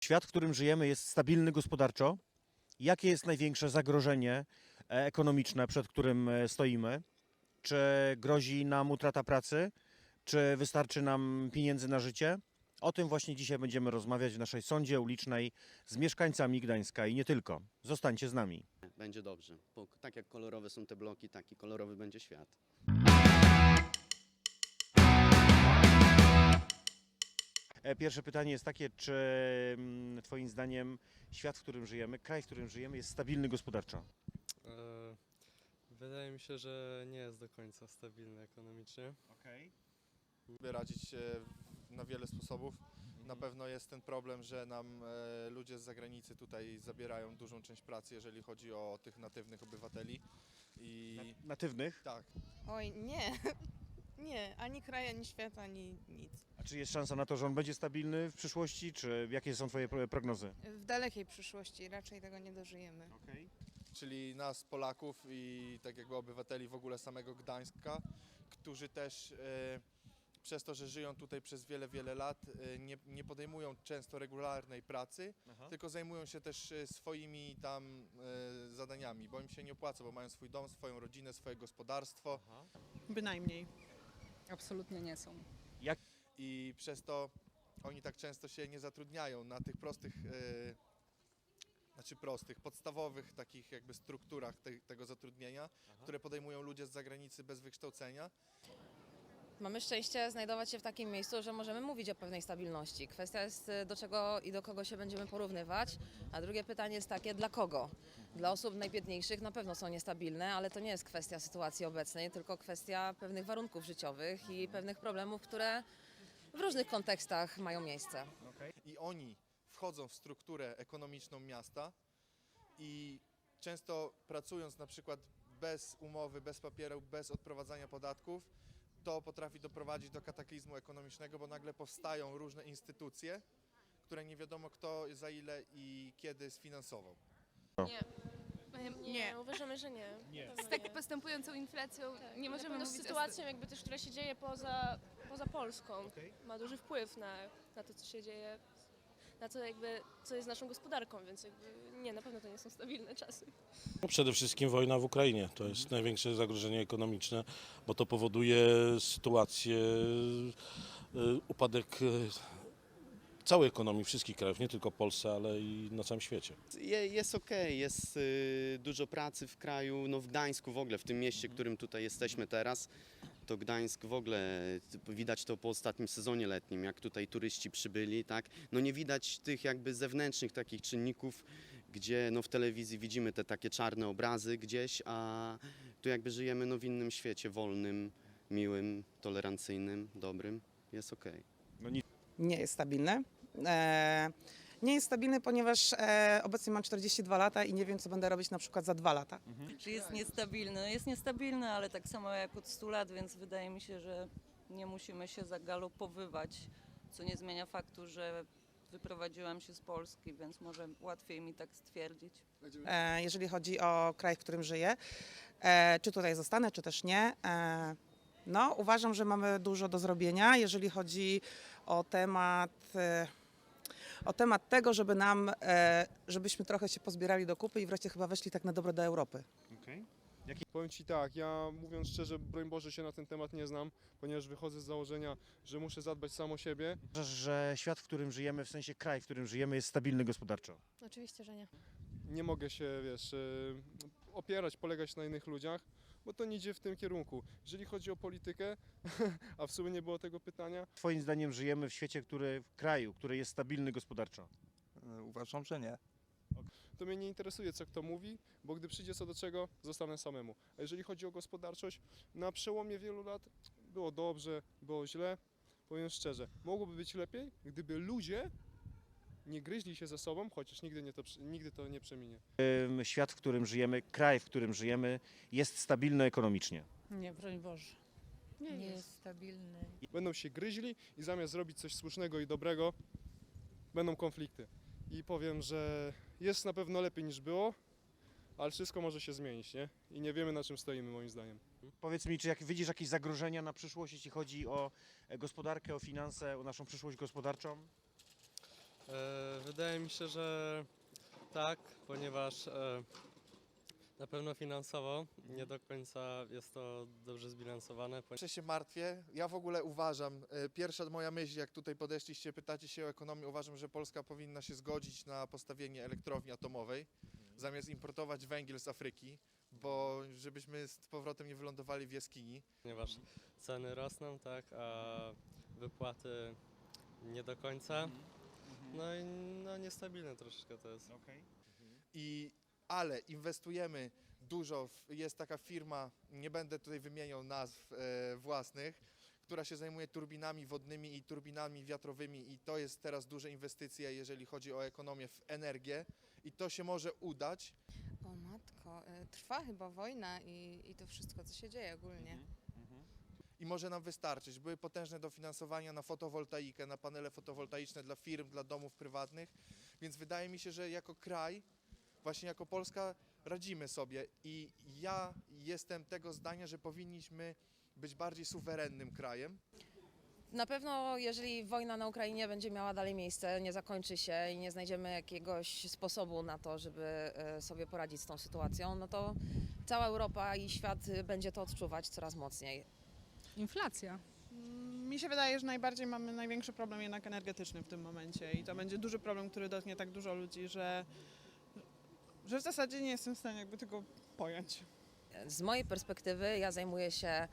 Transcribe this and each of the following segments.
Świat, w którym żyjemy, jest stabilny gospodarczo. Jakie jest największe zagrożenie e, ekonomiczne, przed którym e, stoimy? Czy grozi nam utrata pracy? Czy wystarczy nam pieniędzy na życie? O tym właśnie dzisiaj będziemy rozmawiać w naszej sądzie ulicznej z mieszkańcami Gdańska i nie tylko. Zostańcie z nami. Będzie dobrze. Tak jak kolorowe są te bloki, tak i kolorowy będzie świat. Pierwsze pytanie jest takie, czy mm, Twoim zdaniem świat, w którym żyjemy, kraj, w którym żyjemy, jest stabilny gospodarczo? E, Wydaje mi się, że nie jest do końca stabilny ekonomicznie. Okej. sobie radzić się na wiele sposobów. Na pewno jest ten problem, że nam e, ludzie z zagranicy tutaj zabierają dużą część pracy, jeżeli chodzi o tych natywnych obywateli. I Natywnych? tak, Oj, nie. Nie, ani kraj, ani świat, ani nic. A czy jest szansa na to, że on będzie stabilny w przyszłości, czy jakie są Twoje pro- prognozy? W dalekiej przyszłości raczej tego nie dożyjemy. Okej. czyli nas Polaków i tak jakby obywateli w ogóle samego Gdańska, którzy też e, przez to, że żyją tutaj przez wiele, wiele lat, e, nie, nie podejmują często regularnej pracy, tylko zajmują się też e, swoimi tam e, zadaniami, bo im się nie opłaca, bo mają swój dom, swoją rodzinę, swoje gospodarstwo. Bynajmniej. Absolutnie nie są. i przez to oni tak często się nie zatrudniają na tych prostych, e, znaczy prostych, podstawowych takich jakby strukturach te, tego zatrudnienia, które podejmują ludzie z zagranicy bez wykształcenia. Mamy szczęście znajdować się w takim miejscu, że możemy mówić o pewnej stabilności. Kwestia jest y, do czego i do kogo się będziemy porównywać. A drugie pytanie jest takie, dla kogo? Dla osób najbiedniejszych na pewno są niestabilne, ale to nie jest kwestia sytuacji obecnej, tylko kwestia pewnych warunków życiowych i pewnych problemów, które w różnych kontekstach mają miejsce. I oni wchodzą w strukturę ekonomiczną miasta i często pracując na przykład bez umowy, bez papieru, bez odprowadzania podatków, to potrafi doprowadzić do kataklizmu ekonomicznego, bo nagle powstają różne instytucje, które nie wiadomo kto za ile i kiedy sfinansował. Nie, Nie. uważamy, że nie. Nie. Z tak postępującą inflacją nie możemy mówić z z sytuacją jakby też, która się dzieje poza, poza Polską. Ma duży wpływ na, na to, co się dzieje, na to jakby, co jest naszą gospodarką, więc jakby nie, na pewno to nie są stabilne czasy. No Przede wszystkim wojna w Ukrainie to jest największe zagrożenie ekonomiczne, bo to powoduje sytuację, y, upadek y, całej ekonomii wszystkich krajów, nie tylko Polsce, ale i na całym świecie. Je, jest okej, jest y, dużo pracy w kraju, no w Gdańsku w ogóle, w tym mieście, którym tutaj jesteśmy teraz, to Gdańsk w ogóle, y, widać to po ostatnim sezonie letnim, jak tutaj turyści przybyli, tak, no nie widać tych jakby zewnętrznych takich czynników, gdzie no w telewizji widzimy te takie czarne obrazy gdzieś, a tu jakby żyjemy no w innym świecie, wolnym, miłym, tolerancyjnym, dobrym, jest okej. Nie jest stabilny. E, nie jest stabilny, ponieważ e, obecnie mam 42 lata i nie wiem, co będę robić na przykład za dwa lata. Czy jest niestabilny? Jest niestabilny, ale tak samo jak od 100 lat, więc wydaje mi się, że nie musimy się zagalopowywać, co nie zmienia faktu, że wyprowadziłam się z Polski, więc może łatwiej mi tak stwierdzić. E, jeżeli chodzi o kraj, w którym żyję, e, czy tutaj zostanę, czy też nie. E, no, uważam, że mamy dużo do zrobienia, jeżeli chodzi o temat. E, o temat tego, żeby nam, e, żebyśmy trochę się pozbierali do kupy i wreszcie chyba weszli tak na dobro do Europy. Okej. Powiem Ci tak, ja mówiąc szczerze, broń Boże się na ten temat nie znam, ponieważ wychodzę z założenia, że muszę zadbać sam o siebie. Uważasz, że świat, w którym żyjemy, w sensie kraj, w którym żyjemy, jest stabilny gospodarczo? Oczywiście, że nie. Nie mogę się, wiesz, y, opierać, polegać na innych ludziach, bo to nie idzie w tym kierunku. Jeżeli chodzi o politykę, a w sumie nie było tego pytania, Twoim zdaniem żyjemy w świecie, który, w kraju, który jest stabilny gospodarczo? E, Uważam, że nie. to mnie nie interesuje, co kto mówi, bo gdy przyjdzie co do czego, zostanę samemu. A jeżeli chodzi o gospodarczość, na przełomie wielu lat było dobrze, było źle. Powiem szczerze, mogłoby być lepiej, gdyby ludzie nie gryźli się ze sobą, chociaż nigdy, nie to, nigdy to nie przeminie. Świat, w którym żyjemy, kraj, w którym żyjemy, jest stabilny ekonomicznie. Nie, broń Boże. Nie, Nie jest. jest stabilny. Będą się gryźli i zamiast zrobić coś słusznego i dobrego, będą konflikty. I powiem, że jest na pewno lepiej niż było, ale wszystko może się zmienić, nie? I nie wiemy na czym stoimy moim zdaniem. Powiedz mi, czy jak widzisz jakieś zagrożenia na przyszłość, jeśli chodzi o e, gospodarkę, o finanse, o naszą przyszłość gospodarczą? E, wydaje mi się, że tak, ponieważ e, na pewno finansowo nie do końca jest to dobrze zbilansowane. Zawsze się martwię. Ja w ogóle uważam, e, pierwsza moja myśl, jak tutaj podeszliście, pytacie się o ekonomię, uważam, że Polska powinna się zgodzić na postawienie elektrowni atomowej, zamiast importować węgiel z Afryki, bo żebyśmy z powrotem nie wylądowali w jaskini. Ponieważ ceny rosną, tak, a wypłaty nie do końca. No i no, niestabilne troszeczkę to jest. I, ale inwestujemy dużo. W, jest taka firma, nie będę tutaj wymieniał nazw e, własnych, która się zajmuje turbinami wodnymi i turbinami wiatrowymi i to jest teraz duże inwestycje, jeżeli chodzi o ekonomię w energię i to się może udać. O matko, y, trwa chyba wojna i, i to wszystko, co się dzieje ogólnie. I może nam wystarczyć. Były potężne dofinansowania na fotowoltaikę, na panele fotowoltaiczne dla firm, dla domów prywatnych, więc wydaje mi się, że jako kraj, właśnie jako Polska radzimy sobie i ja jestem tego zdania, że powinniśmy być bardziej suwerennym krajem. Na pewno, jeżeli wojna na Ukrainie będzie miała dalej miejsce, nie zakończy się i nie znajdziemy jakiegoś sposobu na to, żeby e, sobie poradzić z tą sytuacją, no to cała Europa i świat będzie to odczuwać coraz mocniej. Inflacja. Mi się wydaje, że najbardziej mamy największy problem jednak energetyczny w tym momencie i to będzie duży problem, który dotknie tak dużo ludzi, że, że w zasadzie nie jestem w stanie jakby tego pojąć. Z mojej perspektywy ja zajmuję się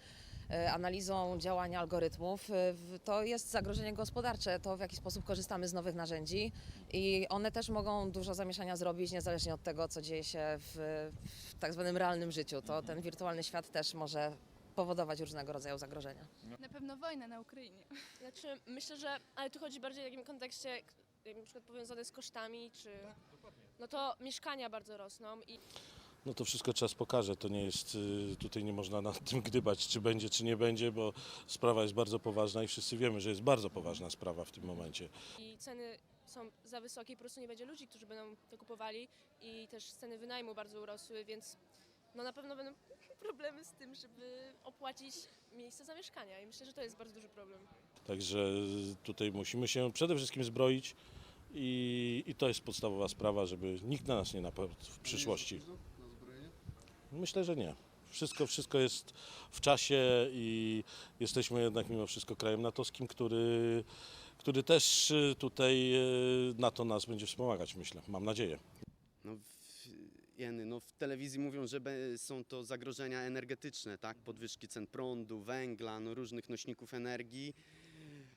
e, analizą działania algorytmów. E, To jest zagrożenie gospodarcze, to w jaki sposób korzystamy z nowych narzędzi i one też mogą dużo zamieszania zrobić, niezależnie od tego, co dzieje się w, w tak zwanym realnym życiu. To ten wirtualny świat też może powodować różnego rodzaju zagrożenia. Na pewno wojna na Ukrainie. Znaczy, myślę, że, ale tu chodzi bardziej w takim kontekście, jak na przykład powiązane z kosztami, czy... No to mieszkania bardzo rosną i No to wszystko czas pokaże. To nie jest, y, tutaj nie można nad tym gdybać, czy będzie, czy nie będzie, bo sprawa jest bardzo poważna i wszyscy wiemy, że jest bardzo poważna sprawa w tym momencie. i ceny są za wysokie i po prostu nie będzie ludzi, którzy będą to kupowali i też ceny wynajmu bardzo urosły, więc no na pewno będą problemy z tym, żeby opłacić miejsce zamieszkania i myślę, że to jest bardzo duży problem. Także tutaj musimy się przede wszystkim zbroić i, i to jest podstawowa sprawa, żeby nikt na nas nie napadł w przyszłości. Myślę, że nie. Wszystko, wszystko jest w czasie i jesteśmy jednak mimo wszystko krajem natowskim, który, który też tutaj y, na to nas będzie wspomagać, myślę. Mam nadzieję. No, w, Jeny, no w telewizji mówią, że są to zagrożenia energetyczne, tak? Podwyżki cen prądu, węgla, no różnych nośników energii.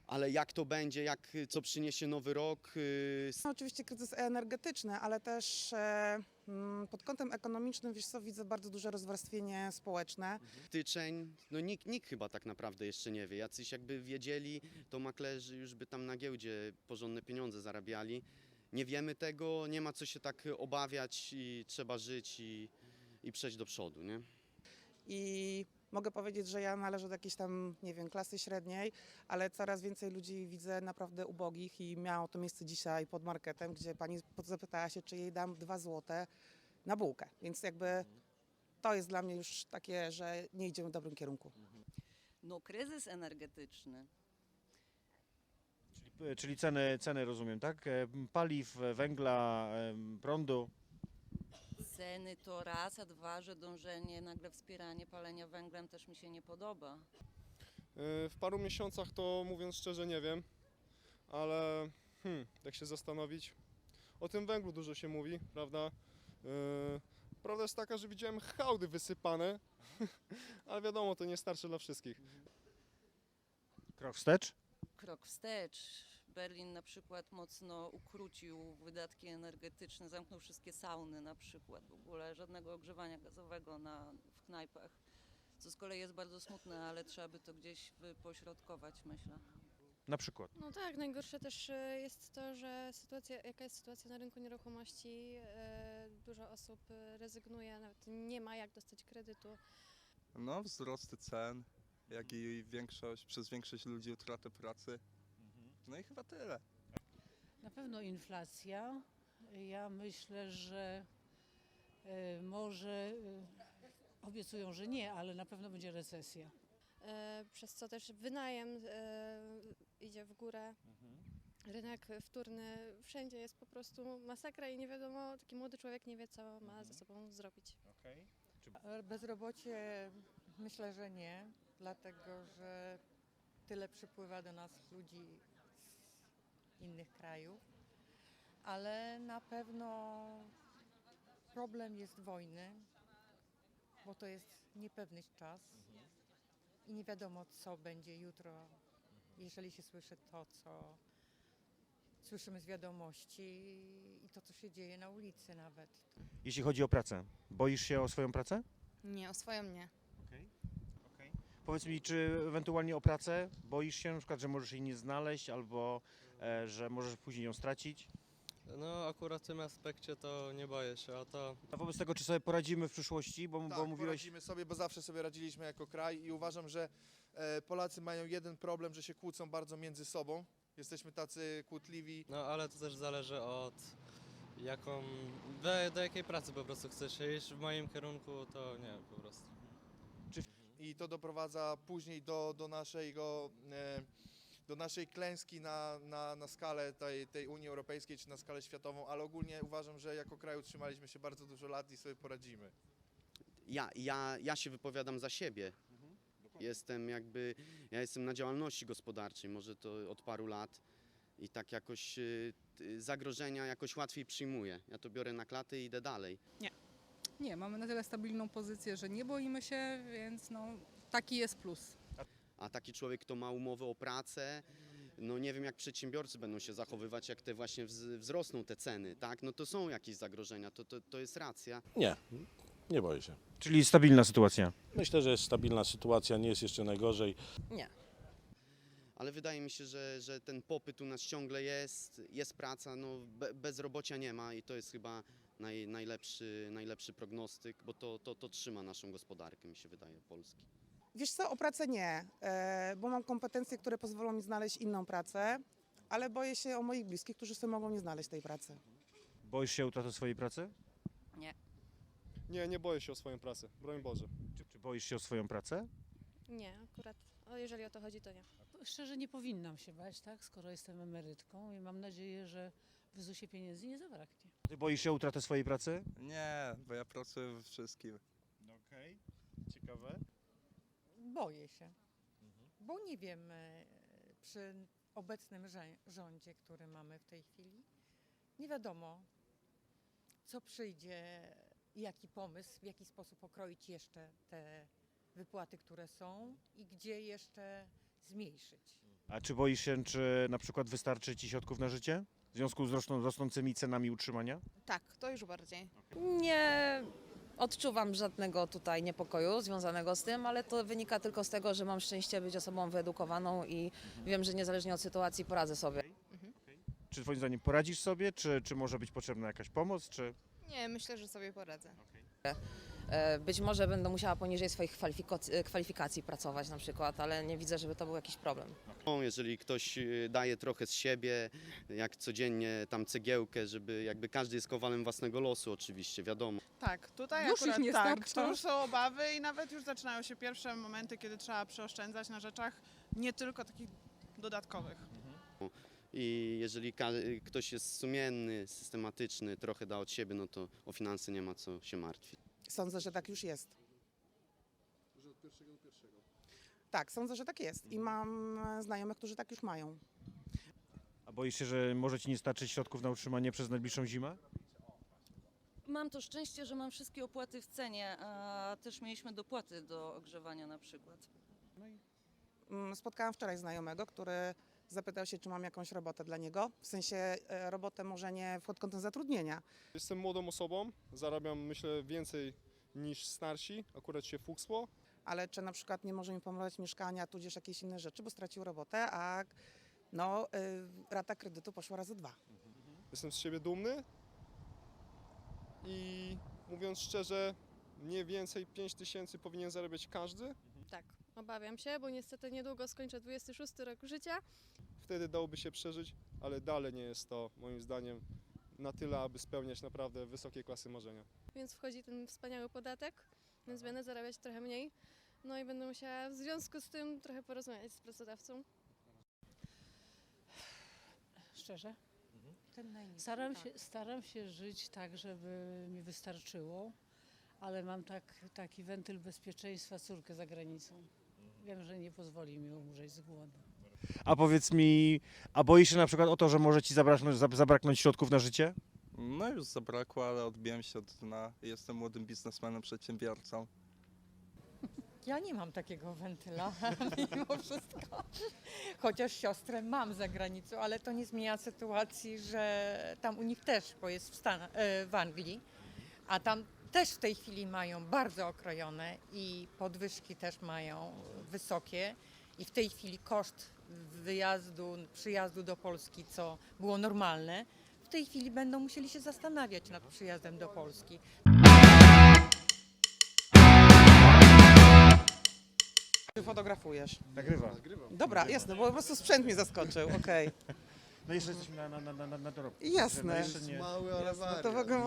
Ale jak to będzie, jak, co przyniesie nowy rok? y, No, oczywiście kryzys energetyczny, ale też e, mm, pod kątem ekonomicznym, wiesz co, widzę bardzo duże rozwarstwienie społeczne. styczeń, no nikt, nikt chyba tak naprawdę jeszcze nie wie. Jacyś jakby wiedzieli, to maklerzy już by tam na giełdzie porządne pieniądze zarabiali. Nie wiemy tego, nie ma co się tak obawiać i trzeba żyć i, i przejść do przodu, nie? I mogę powiedzieć, że ja należę do jakiejś tam, nie wiem, klasy średniej, ale coraz więcej ludzi widzę naprawdę ubogich i miało to miejsce dzisiaj pod marketem, gdzie pani zapytała się, czy jej dam dwa złote na bułkę. Więc jakby to jest dla mnie już takie, że nie idziemy w dobrym kierunku. No kryzys energetyczny. Czyli, czyli ceny, ceny rozumiem, tak? E, Paliw, e, węgla, prądu. Ceny to raz, a dwa, że dążenie, nagle wspieranie palenia węglem też mi się nie podoba. E, W paru miesiącach to mówiąc szczerze nie wiem, ale hmm, tak się zastanowić. O tym węglu dużo się mówi, prawda? E, Prawda jest taka, że widziałem hałdy wysypane, ale wiadomo, to nie starczy dla wszystkich. Krok wstecz. Krok wstecz. Berlin na przykład mocno ukrócił wydatki energetyczne, zamknął wszystkie sauny na przykład, w ogóle żadnego ogrzewania gazowego na, w knajpach, co z kolei jest bardzo smutne, ale trzeba by to gdzieś wypośrodkować, myślę. Na przykład. No tak, najgorsze też e, jest to, że sytuacja, jaka jest sytuacja na rynku nieruchomości, e, dużo osób e, rezygnuje, nawet nie ma jak dostać kredytu. No, wzrosty cen, jak i większość, przez większość ludzi utratę pracy. No i chyba tyle. Na pewno inflacja. Ja myślę, że e, może e, obiecują, że nie, ale na pewno będzie recesja. E, przez co też wynajem idzie w górę. rynek wtórny, wszędzie jest po prostu masakra i nie wiadomo, taki młody człowiek nie wie, co ma ze sobą zrobić. Bezrobocie myślę, że nie, dlatego że tyle przypływa do nas ludzi innych krajów, ale na pewno problem jest wojny, bo to jest niepewny czas i nie wiadomo, co będzie jutro, jeżeli się słyszy to, co słyszymy z wiadomości i to, co się dzieje na ulicy nawet. Jeśli chodzi o pracę, boisz się o swoją pracę? Nie, o swoją nie. Powiedz mi, czy ewentualnie o pracę boisz się, na przykład, że możesz jej nie znaleźć albo e, że możesz później ją stracić? No akurat w tym aspekcie to nie boję się o to. A wobec tego, czy sobie poradzimy w przyszłości, bo, Tak, bo mówiłeś... poradzimy sobie, bo zawsze sobie radziliśmy jako kraj i uważam, że e, Polacy mają jeden problem, że się kłócą bardzo między sobą. Jesteśmy tacy kłótliwi. No ale to też zależy od jaką, do, do jakiej pracy po prostu chcesz iść. W moim kierunku to nie, po prostu. I to doprowadza później do, do, naszego, e, do naszej klęski na, na, na skalę tej, tej Unii Europejskiej czy na skalę światową, ale ogólnie uważam, że jako kraj utrzymaliśmy się bardzo dużo lat i sobie poradzimy. Ja, ja, ja się wypowiadam za siebie. Jestem jakby, ja jestem na działalności gospodarczej, może to od paru lat i tak jakoś y, zagrożenia jakoś łatwiej przyjmuję. Ja to biorę na klatę i idę dalej. Nie, mamy na tyle stabilną pozycję, że nie boimy się, więc no, taki jest plus. A taki człowiek, kto ma umowę o pracę, no nie wiem jak przedsiębiorcy będą się zachowywać, jak te właśnie wz- wzrosną te ceny, tak? No to są jakieś zagrożenia, to, to, to jest racja. Nie, nie boję się. Czyli stabilna sytuacja. Myślę, że jest stabilna sytuacja, nie jest jeszcze najgorzej. Nie. Ale wydaje mi się, że, że ten popyt u nas ciągle jest, jest praca, no be, bezrobocia nie ma i to jest chyba naj, najlepszy, najlepszy prognostyk, bo to, to, to trzyma naszą gospodarkę, mi się wydaje, Polski. Wiesz co, o pracę nie, e, bo mam kompetencje, które pozwolą mi znaleźć inną pracę, ale boję się o moich bliskich, którzy sobie mogą nie znaleźć tej pracy. Boisz się utraty swojej pracy? Nie, nie boję się o swoją pracę, broń Boże. Czy, czy boisz się o swoją pracę? Nie, akurat, o, jeżeli o to chodzi, to nie. Szczerze nie powinnam się bać, tak, skoro jestem emerytką i mam nadzieję, że w ZUS-ie pieniędzy nie zabraknie. Ty boisz się o utratę swojej pracy? Nie, bo ja pracuję we wszystkim. Okej, ciekawe. Boję się, bo nie wiem e, przy obecnym rządzie, który mamy w tej chwili, nie wiadomo, co przyjdzie, jaki pomysł, w jaki sposób okroić jeszcze te wypłaty, które są i gdzie jeszcze zmniejszyć. A czy boisz się, czy na przykład wystarczy ci środków na życie? W związku z rosną, rosnącymi cenami utrzymania? Tak, to już bardziej. Nie odczuwam żadnego tutaj niepokoju związanego z tym, ale to wynika tylko z tego, że mam szczęście być osobą wyedukowaną i wiem, że niezależnie od sytuacji poradzę sobie. Czy twoim zdaniem poradzisz sobie, czy, czy może być potrzebna jakaś pomoc, czy... Nie, myślę, że sobie poradzę. E, Być może będę musiała poniżej swoich kwalifikacji, kwalifikacji pracować na przykład, ale nie widzę, żeby to był jakiś problem. No, jeżeli ktoś y, daje trochę z siebie, jak codziennie tam cegiełkę, żeby jakby każdy jest kowalem własnego losu oczywiście, wiadomo. Tak, tutaj Już ich akurat nie tak, starcza. to już są obawy i nawet już zaczynają się pierwsze momenty, kiedy trzeba przeoszczędzać na rzeczach nie tylko takich dodatkowych. I jeżeli ktoś jest sumienny, systematyczny, trochę da od siebie, no to o finanse nie ma co się martwić. Sądzę, że tak już jest. Tak, sądzę, że tak jest i mam e, znajomych, którzy tak już mają. A boisz się, że może ci nie starczyć środków na utrzymanie przez najbliższą zimę? Mam to szczęście, że mam wszystkie opłaty w cenie, a też mieliśmy dopłaty do ogrzewania na przykład. Mm, Spotkałam wczoraj znajomego, który zapytał się, czy mam jakąś robotę dla niego. W sensie e, robotę może nie pod kątem zatrudnienia, Jestem młodą osobą, zarabiam myślę więcej niż starsi, akurat się fuksło. ale czy na przykład nie może mi pomagać mieszkania, tudzież jakieś inne rzeczy, bo stracił robotę, a no, y, rata kredytu poszła razy dwa. Jestem z siebie dumny i mówiąc szczerze, mniej więcej 5 tysięcy powinien zarabiać każdy. Tak, obawiam się, bo niestety niedługo skończę 26 rok życia. Wtedy dałoby się przeżyć, ale dalej nie jest to moim zdaniem na tyle, aby spełniać naprawdę wysokiej klasy marzenia. Więc wchodzi ten wspaniały podatek, więc będę zarabiać trochę mniej. No i będę musiała w związku z tym trochę porozmawiać z pracodawcą. szczerze. Ten najniższy, Staram tak. się, staram się żyć tak, żeby mi wystarczyło, ale mam tak, taki wentyl bezpieczeństwa córkę za granicą. Wiem, że nie pozwoli mi umrzeć z głodu. A powiedz mi, a boisz się na przykład o to, że może ci zabraknąć, zab- zabraknąć środków na życie? No już zabrakło, ale odbiłem się od dna. Jestem młodym biznesmenem, przedsiębiorcą. Ja nie mam takiego wentyla, mimo wszystko. Chociaż siostrę mam za granicą, ale to nie zmienia sytuacji, że tam u nich też, bo jest w, Stan- e, w Anglii, a tam też w tej chwili mają bardzo okrojone i podwyżki też mają wysokie. I w tej chwili koszt wyjazdu, przyjazdu do Polski, co było normalne, w tej chwili będą musieli się zastanawiać nad przyjazdem do Polski. Czy fotografujesz? Nagrywa. Dobra, jasne, bo po prostu sprzęt mnie zaskoczył, okej. No jeszcze jesteśmy na, na, na, na, na dorobku. Jasne. Że no jeszcze nie- Jasne, to w ogóle